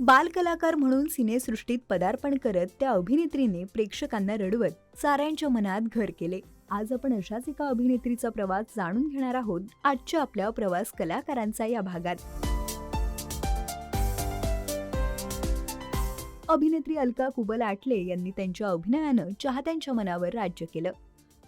बालकलाकार म्हणून सिनेसृष्टीत पदार्पण करत त्या अभिनेत्रीने प्रेक्षकांना रडवत साऱ्यांच्या मनात घर केले. आज आपण अशाच एका अभिनेत्रीचा प्रवास जाणून घेणार आहोत आजच्या आपल्या प्रवास कलाकारांचा या भागात. अभिनेत्री अलका कुबल आटले यांनी त्यांच्या अभिनयानं चाहत्यांच्या मनावर राज्य केलं.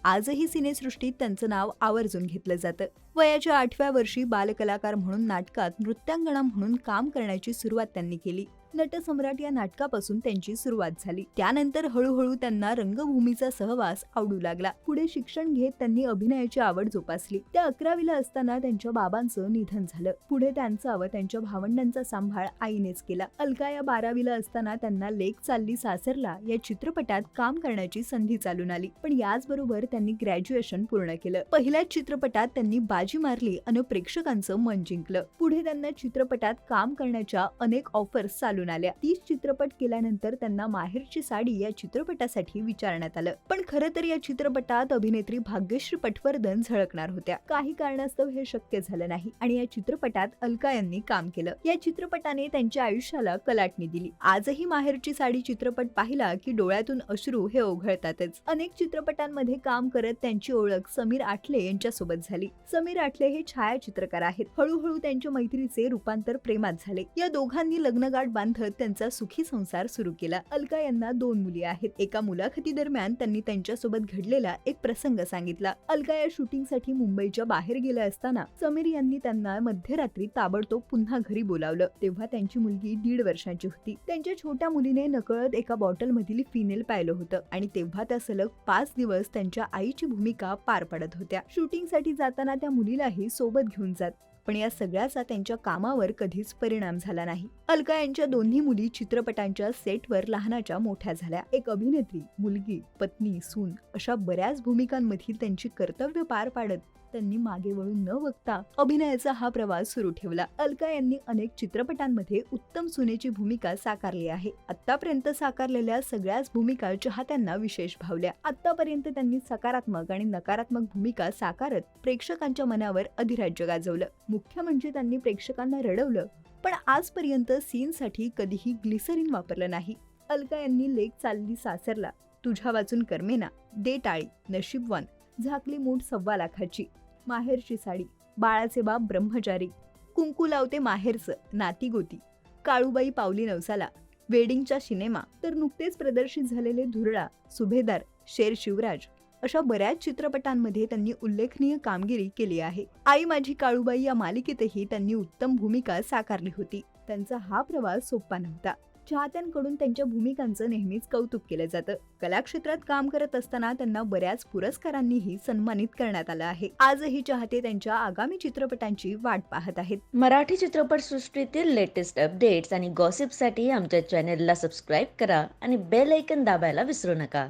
आजही सिनेसृष्टीत त्यांचं नाव आवर्जून घेतलं जातं. वयाच्या आठव्या वर्षी बालकलाकार म्हणून नाटकात नृत्यांगणा म्हणून काम करण्याची सुरुवात त्यांनी केली. नटसम्राट या नाटकापासून त्यांची सुरुवात झाली. त्यानंतर हळूहळू त्यांना रंगभूमीचा सहवास आवडू लागला. पुढे शिक्षण घेत त्यांनी अभिनयाची आवड जोपासली. त्या अकरावीला असताना त्यांच्या बाबांचं निधन झालं. पुढे त्यांचा व त्यांच्या भावंडांचा सांभाळ आईनेच केला. अलका या बारावीला असताना त्यांना लेख चालली सासरला या चित्रपटात काम करण्याची संधी चालून आली. पण याचबरोबर त्यांनी ग्रॅज्युएशन पूर्ण केलं. पहिल्याच चित्रपटात त्यांनी बाजी मारली आणि प्रेक्षकांचं मन जिंकलं. पुढे त्यांना चित्रपटात काम करण्याच्या अनेक ऑफर्स चालून आल्या. तीस चित्रपट केल्यानंतर त्यांना माहेरची साडी या चित्रपटासाठी विचारण्यात आलं. पण खरं तर या चित्रपटात अभिनेत्री भाग्यश्री पटवर्धन झळकणार होत्या. काही कारणास्तव हे शक्य झालं नाही आणि या चित्रपटात अलका यांनी काम केलं. या चित्रपटाने त्यांच्या आयुष्याला कलाटणी दिली. आजही माहेरची साडी चित्रपट पाहिला की डोळ्यातून अश्रू हे ओघळतातच. अनेक चित्रपटांमध्ये काम करत त्यांची ओळख समीर आठले यांच्यासोबत झाली. समीर आठले हे छायाचित्रकार आहेत. हळूहळू त्यांच्या मैत्रीचे रूपांतर प्रेमात झाले. या दोघांनी लग्नगाठ बांधत त्यांचा सुखी संसार सुरू केला. अलका यांना दोन मुली आहेत. एका मुलाखती दरम्यान त्यांनी त्यांच्यासोबत घडलेला एक प्रसंग सांगितला. अलका या शूटिंगसाठी मुंबईच्या बाहेर गेल्या असताना समीर यांनी त्यांना मध्यरात्री ताबडतोब पुन्हा घरी बोलावलं. तेव्हा त्यांची मुलगी दीड वर्षांची होती. त्यांच्या छोट्या मुलीने नकळत एका बॉटल मधील फिनेल पाहिलं होतं आणि तेव्हा त्या सलग पाच दिवस त्यांच्या आईची भूमिका पार पडत होत्या. शूटिंगसाठी जाताना त्या मुलीलाही सोबत घेऊन जात. पण या सगळ्याचा त्यांच्या कामावर कधीच परिणाम झाला नाही. अलका यांच्या दोन्ही मुली चित्रपटांच्या सेटवर लहानाच्या मोठ्या झाल्या. एक अभिनेत्री मुलगी पत्नी सून अशा बऱ्याच भूमिकांमधील त्यांची कर्तव्य पार पाडत त्यांनी मागे वळून न बघता अभिनयाचा हा प्रवास सुरू ठेवला. अलका यांनी अनेक चित्रपटांमध्ये उत्तम सुनेची भूमिका साकारली आहे. आतापर्यंत साकारलेल्या सगळ्याच भूमिका चाहत्यांना विशेष भावल्या. आतापर्यंत त्यांनी सकारात्मक आणि नकारात्मक भूमिका साकारत प्रेक्षकांच्या मनावर अधिराज्य गाजवलं. मुख्य म्हणजे त्यांनी प्रेक्षकांना रडवलं पण आजपर्यंत सीनसाठी कधीही ग्लिसरीन वापरलं नाही. अलका यांनी लेख चालली सासरला तुझ्या वाचून कर्मेना दे टाळी नशीबवान झाकली मूठ सव्वा लाखाची. माहेरची साडी. बाळाचे बाप ब्रह्मचारी. कुंकू लावते माहेरचं. नाती गोती. काळूबाई पावली नवसाला. वेडिंगच्या सिनेमा. तर नुकतेच प्रदर्शित झालेले धुरळा सुभेदार शेर शिवराज अशा बऱ्याच चित्रपटांमध्ये त्यांनी उल्लेखनीय कामगिरी केली आहे. आई माझी काळूबाई या मालिकेतही त्यांनी उत्तम भूमिका साकारली होती. त्यांचा हा प्रवास सोपा नव्हता. चाहत्यांकडून त्यांच्या भूमिकांचं नेहमीच कौतुक केलं जातं. कलाक्षेत्रात काम करत असताना त्यांना बऱ्याच पुरस्कारांनीही सन्मानित करण्यात आलं आहे. आजही चाहते त्यांच्या आगामी चित्रपटांची वाट पाहत आहेत. मराठी चित्रपटसृष्टीतील लेटेस्ट अपडेट्स आणि गॉसिपसाठी आमच्या चॅनेलला सबस्क्राईब करा आणि बेल ऐकन दाबायला विसरू नका.